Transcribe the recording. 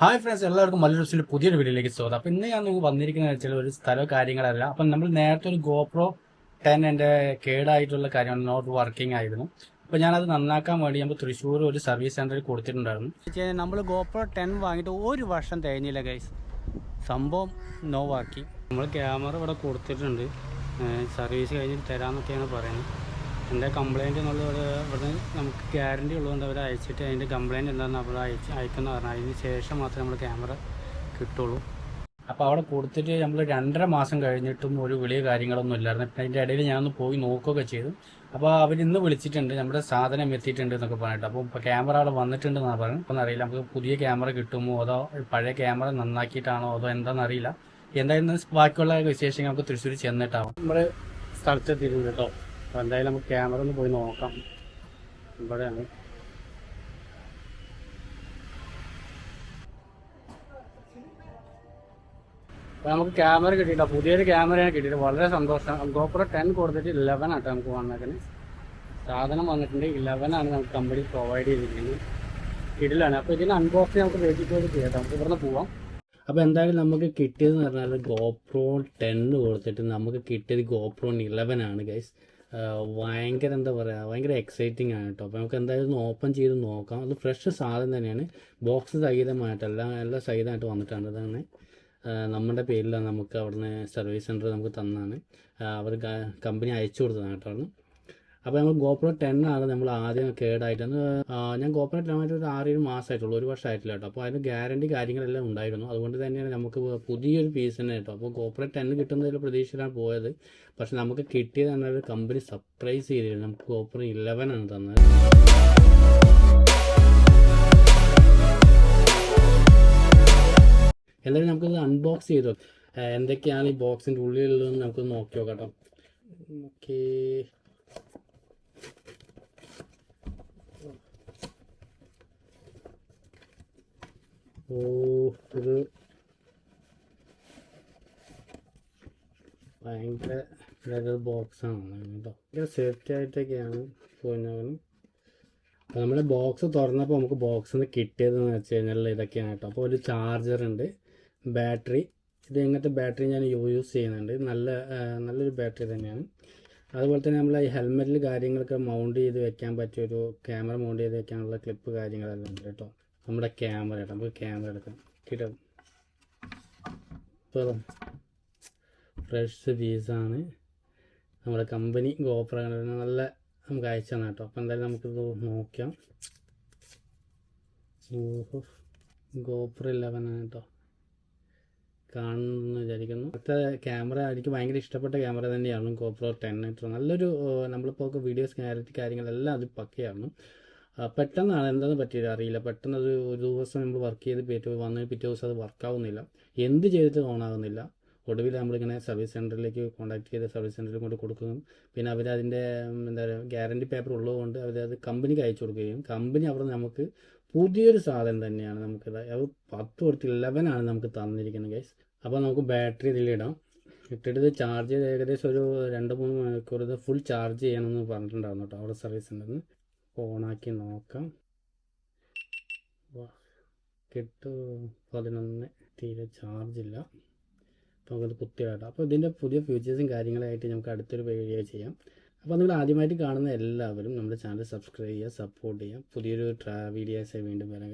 Hi friends എല്ലാവർക്കും മല്ലു ദിവസത്തിന്റെ പുതിയൊരു വീഡിയോയിലേക്ക് സ്വാഗതം. അപ്പം ഇന്ന് ഞാൻ നിങ്ങൾക്ക് വന്നിരിക്കുന്ന വെച്ചാൽ ഒരു സ്ഥലമോ കാര്യങ്ങളല്ല അപ്പം നമ്മൾ നേരത്തെ ഒരു ഗോപ്രോ ടെൻ എന്റെ കേടായിട്ടുള്ള കാര്യമാണ് നോട്ട് വർക്കിംഗ് ആയിരുന്നു. അപ്പോൾ ഞാനത് നന്നാക്കാൻ വേണ്ടി നമ്മൾ തൃശ്ശൂർ ഒരു സർവീസ് സെന്ററിൽ കൊടുത്തിട്ടുണ്ടായിരുന്നു. നമ്മൾ ഗോപ്രോ ടെൻ വാങ്ങിയിട്ട് ഒരു വർഷം തികഞ്ഞില്ല ഗൈസ് സംഭവം നോ വർക്കിംഗ് നമ്മൾ ക്യാമറ ഇവിടെ കൊടുത്തിട്ടുണ്ട്. സർവീസ് കഴിഞ്ഞിട്ട് തരാമെന്നൊക്കെയാണ് പറയുന്നത്. എന്റെ കംപ്ലയിന്റ് എന്നുള്ളത് ഇവിടെ നമുക്ക് ഗ്യാരണ്ടി ഉള്ളതുകൊണ്ട് അവർ അയച്ചിട്ട് അതിന്റെ കംപ്ലയിന്റ് എന്താണെന്ന് അവർ അയച്ച് അയക്കുന്ന പറഞ്ഞാൽ അതിന് ശേഷം മാത്രമേ നമ്മൾ ക്യാമറ കിട്ടുള്ളൂ. അപ്പോൾ അവിടെ കൊടുത്തിട്ട് നമ്മൾ രണ്ടര മാസം കഴിഞ്ഞിട്ടും ഒരു വിളിയോ കാര്യങ്ങളൊന്നും ഇല്ലായിരുന്നു. പിന്നെ അതിന്റെ ഇടയിൽ ഞാനൊന്ന് പോയി നോക്കുകയൊക്കെ ചെയ്തു. അപ്പോൾ അവർ ഇന്ന് വിളിച്ചിട്ടുണ്ട് നമ്മുടെ സാധനം എത്തിയിട്ടുണ്ട് എന്നൊക്കെ പറഞ്ഞിട്ട്. അപ്പോൾ ഇപ്പോൾ ക്യാമറ അവിടെ വന്നിട്ടുണ്ടെന്നാണ് പറഞ്ഞത്. അപ്പോൾ അറിയില്ല നമുക്ക് പുതിയ ക്യാമറ കിട്ടുമോ അതോ പഴയ ക്യാമറ നന്നാക്കിയിട്ടാണോ അതോ എന്താണെന്ന് അറിയില്ല. എന്തായാലും ബാക്കിയുള്ള വിശേഷങ്ങൾ നമുക്ക് തൃശ്ശൂർ ചെന്നിട്ടാവും. നമ്മുടെ സ്ഥലത്തെത്തിയിട്ടുണ്ട് കേട്ടോ. അപ്പോൾ എന്തായാലും നമുക്ക് ക്യാമറ ഒന്ന് പോയി നോക്കാം. ഇവിടെയാണ്. അപ്പോൾ നമുക്ക് ക്യാമറ കിട്ടിയിട്ടോ? പുതിയൊരു ക്യാമറയാണ് കിട്ടിയിട്ട് വളരെ സന്തോഷം. ഗോപ്രോ ടെൻ കൊടുത്തിട്ട് ഇലവൻ ആട്ടോ നമുക്ക് വന്നേക്കുന്നത് സാധനം വന്നിട്ടുണ്ട്. ഇലവൻ ആണ് നമുക്ക് കമ്പനി പ്രൊവൈഡ് ചെയ്തിരിക്കുന്നത്. കിടിലാണ്. അപ്പോൾ ഇതിന് അൺബോക്സിങ് നമുക്ക് വേണ്ടിയിട്ട് ചെയ്യാം നമുക്ക് ഇവിടുന്ന് പോവാം. അപ്പോൾ എന്തായാലും നമുക്ക് കിട്ടിയതെന്ന് പറഞ്ഞാൽ ഗോപ്രോ ടെൻ കൊടുത്തിട്ട് നമുക്ക് കിട്ടിയത് ഗോപ്രോ ഇലവൻ ആണ് ഗൈസ് ഭയങ്കര എന്താ പറയുക ഭയങ്കര എക്സൈറ്റിംഗ് ആണ് കേട്ടോ അപ്പോൾ നമുക്ക് എന്തായാലും ഓപ്പൺ ചെയ്ത് നോക്കാം. അത് ഫ്രഷ് സാധനം തന്നെയാണ്. ബോക്സ് സഹിതമായിട്ടല്ല എല്ലാം സഹിതമായിട്ട് വന്നിട്ടുണ്ട് തന്നെ നമ്മുടെ പേരിലാണ് നമുക്ക് അവിടുന്ന് സർവീസ് സെന്റർ നമുക്ക് തന്നാണ് അവർ കമ്പനി അയച്ചു കൊടുത്തതാണ് കേട്ടോ അപ്പോൾ നമ്മൾ ഗോപ്രോ ടെൻ ആണ് നമ്മൾ ആദ്യം കേടായിട്ടെന്ന് ഞാൻ ഗോപ്രോ ടെൻ ആയിട്ട് ഒരു ആറേഴ് മാസമായിട്ടുള്ളൂ ഒരു വർഷമായിട്ടില്ല കേട്ടോ. അപ്പോൾ അതിന് ഗ്യാരണ്ടി കാര്യങ്ങളെല്ലാം ഉണ്ടായിരുന്നു. അതുകൊണ്ട് തന്നെയാണ് നമുക്ക് പുതിയൊരു പീസ് തന്നെ കേട്ടോ. അപ്പോൾ ഗോപ്രോ ടെൻ കിട്ടുന്നതിൽ പ്രതീക്ഷയിലാണ് പോയത്. പക്ഷെ നമുക്ക് കിട്ടിയത് തന്നെ കമ്പനി സർപ്രൈസ് ചെയ്തിരുന്നു. നമുക്ക് ഗോപ്രോ ഇലവൻ ആണ് തന്നത്. എന്തായാലും നമുക്കത് അൺബോക്സ് ചെയ്തോ എന്തൊക്കെയാണ് ഈ ബോക്സിന്റെ ഉള്ളിലുള്ളതെന്ന് നമുക്ക് നോക്കി നോക്കാം കേട്ടോ. ഓക്കേ. ഓ ഭയങ്കര ലെതർ ബോക്സാണ് കേട്ടോ. ഭയങ്കര സേഫ്റ്റി ആയിട്ടൊക്കെയാണ് അപ്പോൾ നമ്മുടെ ബോക്സ് തുറന്നപ്പോൾ നമുക്ക് ബോക്സിൽ നിന്ന് കിട്ടിയതെന്ന് വെച്ച് കഴിഞ്ഞാൽ ഇതൊക്കെയാണ് കേട്ടോ. അപ്പോൾ ഒരു ചാർജർ ഉണ്ട് ബാറ്ററി ഇത് ഇങ്ങനത്തെ ബാറ്ററി ഞാൻ യൂസ് ചെയ്യുന്നുണ്ട്. നല്ല നല്ലൊരു ബാറ്ററി തന്നെയാണ്. അതുപോലെ തന്നെ നമ്മൾ ഈ ഹെൽമെറ്റിൽ കാര്യങ്ങളൊക്കെ മൗണ്ട് ചെയ്ത് വെക്കാൻ പറ്റിയ ഒരു ക്യാമറ മൗണ്ട് ചെയ്ത് വെക്കാനുള്ള ക്ലിപ്പ് കാര്യങ്ങളെല്ലാം ഉണ്ട് കേട്ടോ. നമ്മുടെ ക്യാമറ നമുക്ക് ക്യാമറ എടുക്കാം. കിട്ടും ഇപ്പോൾ ഫ്രഷ് പീസാണ് നമ്മുടെ കമ്പനി ഗോപ്ര നല്ല നമുക്ക് അയച്ചു തന്നെ കേട്ടോ. അപ്പം എന്തായാലും നമുക്കിത് നോക്കാം. ഓഹോ. ഗോപ്ര ഇല്ലവനാണ് കേട്ടോ. കാണുന്നു വിചാരിക്കുന്നു. അടുത്ത ക്യാമറ എനിക്ക് ഭയങ്കര ഇഷ്ടപ്പെട്ട ക്യാമറ തന്നെയാണ് ഗോപ്രോ ടെൻ നല്ലൊരു നമ്മളിപ്പോൾ വീഡിയോസ് ക്ലാരിറ്റി കാര്യങ്ങളെല്ലാം അത് പക്കയാണ് പെട്ടെന്നാണ് എന്താണെന്ന് പറ്റിയത് അറിയില്ല. പെട്ടെന്ന് അത് ഒരു ദിവസം നമ്മൾ വർക്ക് ചെയ്ത് പിറ്റേ വന്ന് പിറ്റേ ദിവസം അത് വർക്കാവുന്നില്ല എന്ത് ചെയ്തിട്ട് ഓൺ ആകുന്നില്ല ഒടുവിൽ നമ്മളിങ്ങനെ സർവീസ് സെന്ററിലേക്ക് കോൺടാക്ട് ചെയ്ത് സർവീസ് സെന്ററിൽ കൊണ്ട് കൊടുക്കുകയും പിന്നെ അവർ അതിന്റെ എന്താ പറയുക ഗ്യാരണ്ടി പേപ്പർ ഉള്ളതുകൊണ്ട് അവർ അത് കമ്പനിക്ക് അയച്ചു കൊടുക്കുകയും കമ്പനി അവിടെ നമുക്ക് പുതിയൊരു സാധനം തന്നെയാണ് നമുക്ക് അത് പത്ത് കൊടുത്ത് ആണ് നമുക്ക് തന്നിരിക്കുന്നത് ഗൈസ് അപ്പോൾ നമുക്ക് ബാറ്ററി ഇതിലിടാം ഇട്ടിട്ട് ചാർജ് ചെയ്ത് ഏകദേശം ഒരു രണ്ട് മൂന്ന് മണിക്കൂർ ഫുൾ ചാർജ് ചെയ്യണമെന്ന് പറഞ്ഞിട്ടുണ്ടായിരുന്നു കേട്ടോ അവിടെ സർവീസ് സെന്ററിൽ ഓണാക്കി നോക്കാം കിട്ടു. പതിനൊന്ന് തീരെ ചാർജില്ല. അപ്പോൾ നമുക്കത് കുത്തിയിടാം. അപ്പോൾ ഇതിന്റെ പുതിയ ഫീച്ചേഴ്സും കാര്യങ്ങളായിട്ട് നമുക്ക് അടുത്തൊരു വീഡിയോ ചെയ്യാം. അപ്പോൾ നിങ്ങൾ ആദ്യമായിട്ട് കാണുന്ന എല്ലാവരും നമ്മുടെ ചാനൽ സബ്സ്ക്രൈബ് ചെയ്യുക സപ്പോർട്ട് ചെയ്യുക. പുതിയൊരു ട്രാ വീഡിയോസായി വീണ്ടും വരാം.